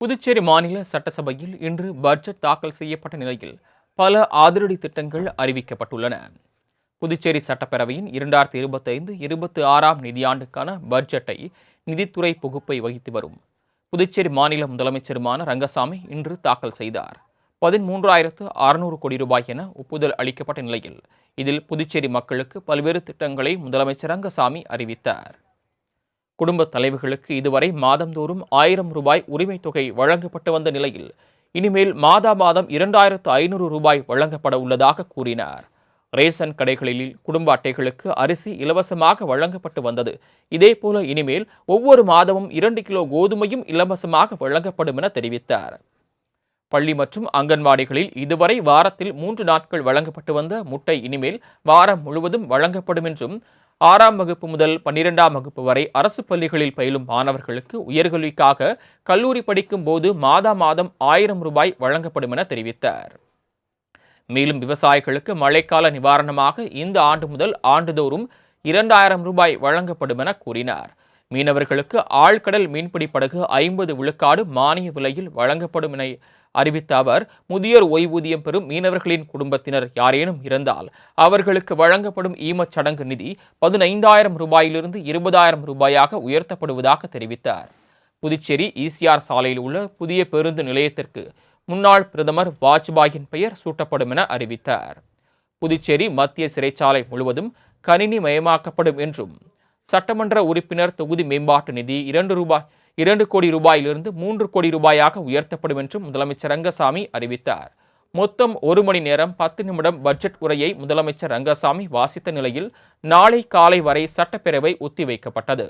புதுச்சேரி மாநில சட்டசபையில் இன்று பட்ஜெட் தாக்கல் செய்யப்பட்ட நிலையில் பல அதிரடி திட்டங்கள் அறிவிக்கப்பட்டுள்ளன. புதுச்சேரி சட்டப்பேரவையின் இரண்டாயிரத்தி இருபத்தைந்து இருபத்தி ஆறாம் நிதியாண்டுக்கான பட்ஜெட்டை நிதித்துறை புகுப்பை வகித்து வரும். புதுச்சேரி மாநில முதலமைச்சருமான ரங்கசாமி இன்று தாக்கல் செய்தார். பதிமூன்றாயிரத்து அறுநூறு கோடி ரூபாய் என ஒப்புதல் அளிக்கப்பட்ட நிலையில் இதில் புதுச்சேரி மக்களுக்கு பல்வேறு திட்டங்களை முதலமைச்சர் ரங்கசாமி அறிவித்தார். குடும்ப தலைவர்களுக்கு இதுவரை மாதந்தோறும் ஆயிரம் ரூபாய் உரிமைத் தொகை வழங்கப்பட்டு வந்த நிலையில் இனிமேல் மாதா மாதம் இரண்டாயிரத்து ஐநூறு ரூபாய் வழங்கப்பட உள்ளதாக கூறினார். ரேசன் கடைகளில் குடும்ப அட்டைகளுக்கு அரிசி இலவசமாக வழங்கப்பட்டு வந்தது. இதேபோல இனிமேல் ஒவ்வொரு மாதமும் இரண்டு கிலோ கோதுமையும் இலவசமாக வழங்கப்படும் என தெரிவித்தார். பள்ளி மற்றும் அங்கன்வாடிகளில் இதுவரை வாரத்தில் மூன்று நாட்கள் வழங்கப்பட்டு வந்த முட்டை இனிமேல் வாரம் முழுவதும் வழங்கப்படும் என்றும் ஆறாம் வகுப்பு முதல் பன்னிரெண்டாம் வகுப்பு வரை அரசு பள்ளிகளில் பயிலும் மாணவர்களுக்கு உயர்கல்விக்காக கல்லூரி படிக்கும் போது மாதா மாதம் ஆயிரம் ரூபாய் வழங்கப்படும் என தெரிவித்தார். மேலும் விவசாயிகளுக்கு மழைக்கால நிவாரணமாக இந்த ஆண்டு முதல் ஆண்டுதோறும் இரண்டாயிரம் ரூபாய் வழங்கப்படும் என கூறினார். மீனவர்களுக்கு ஆழ்கடல் மீன்பிடி படகு ஐம்பது விழுக்காடு மானிய விலையில் வழங்கப்படும் என அறிவித்த அவர் முதியோர் ஓய்வூதியம் பெறும் மீனவர்களின் குடும்பத்தினர் யாரேனும் இருந்தால் அவர்களுக்கு வழங்கப்படும் ஈமச் சடங்கு நிதி பதினைந்தாயிரம் ரூபாயிலிருந்து இருபதாயிரம் ரூபாயாக உயர்த்தப்படுவதாக தெரிவித்தார். புதுச்சேரி ஈசிஆர் சாலையில் உள்ள புதிய பேருந்து நிலையத்திற்கு முன்னாள் பிரதமர் வாஜ்பாயின் பெயர் சூட்டப்படும் என அறிவித்தார். புதுச்சேரி மத்திய சிறைச்சாலை முழுவதும் கணினி மயமாக்கப்படும் என்றும் சட்டமன்ற உறுப்பினர் தொகுதி மேம்பாட்டு நிதி இரண்டு ரூபாய் இரண்டு கோடி ரூபாயிலிருந்து மூன்று கோடி ரூபாயாக உயர்த்தப்படும் என்றும் முதலமைச்சர் ரங்கசாமி அறிவித்தார். மொத்தம் ஒரு மணி நேரம் பத்து நிமிடம் பட்ஜெட் உரையை முதலமைச்சர் ரங்கசாமி வாசித்த நிலையில் நாளை காலை வரை சட்டப்பேரவை ஒத்திவைக்கப்பட்டது.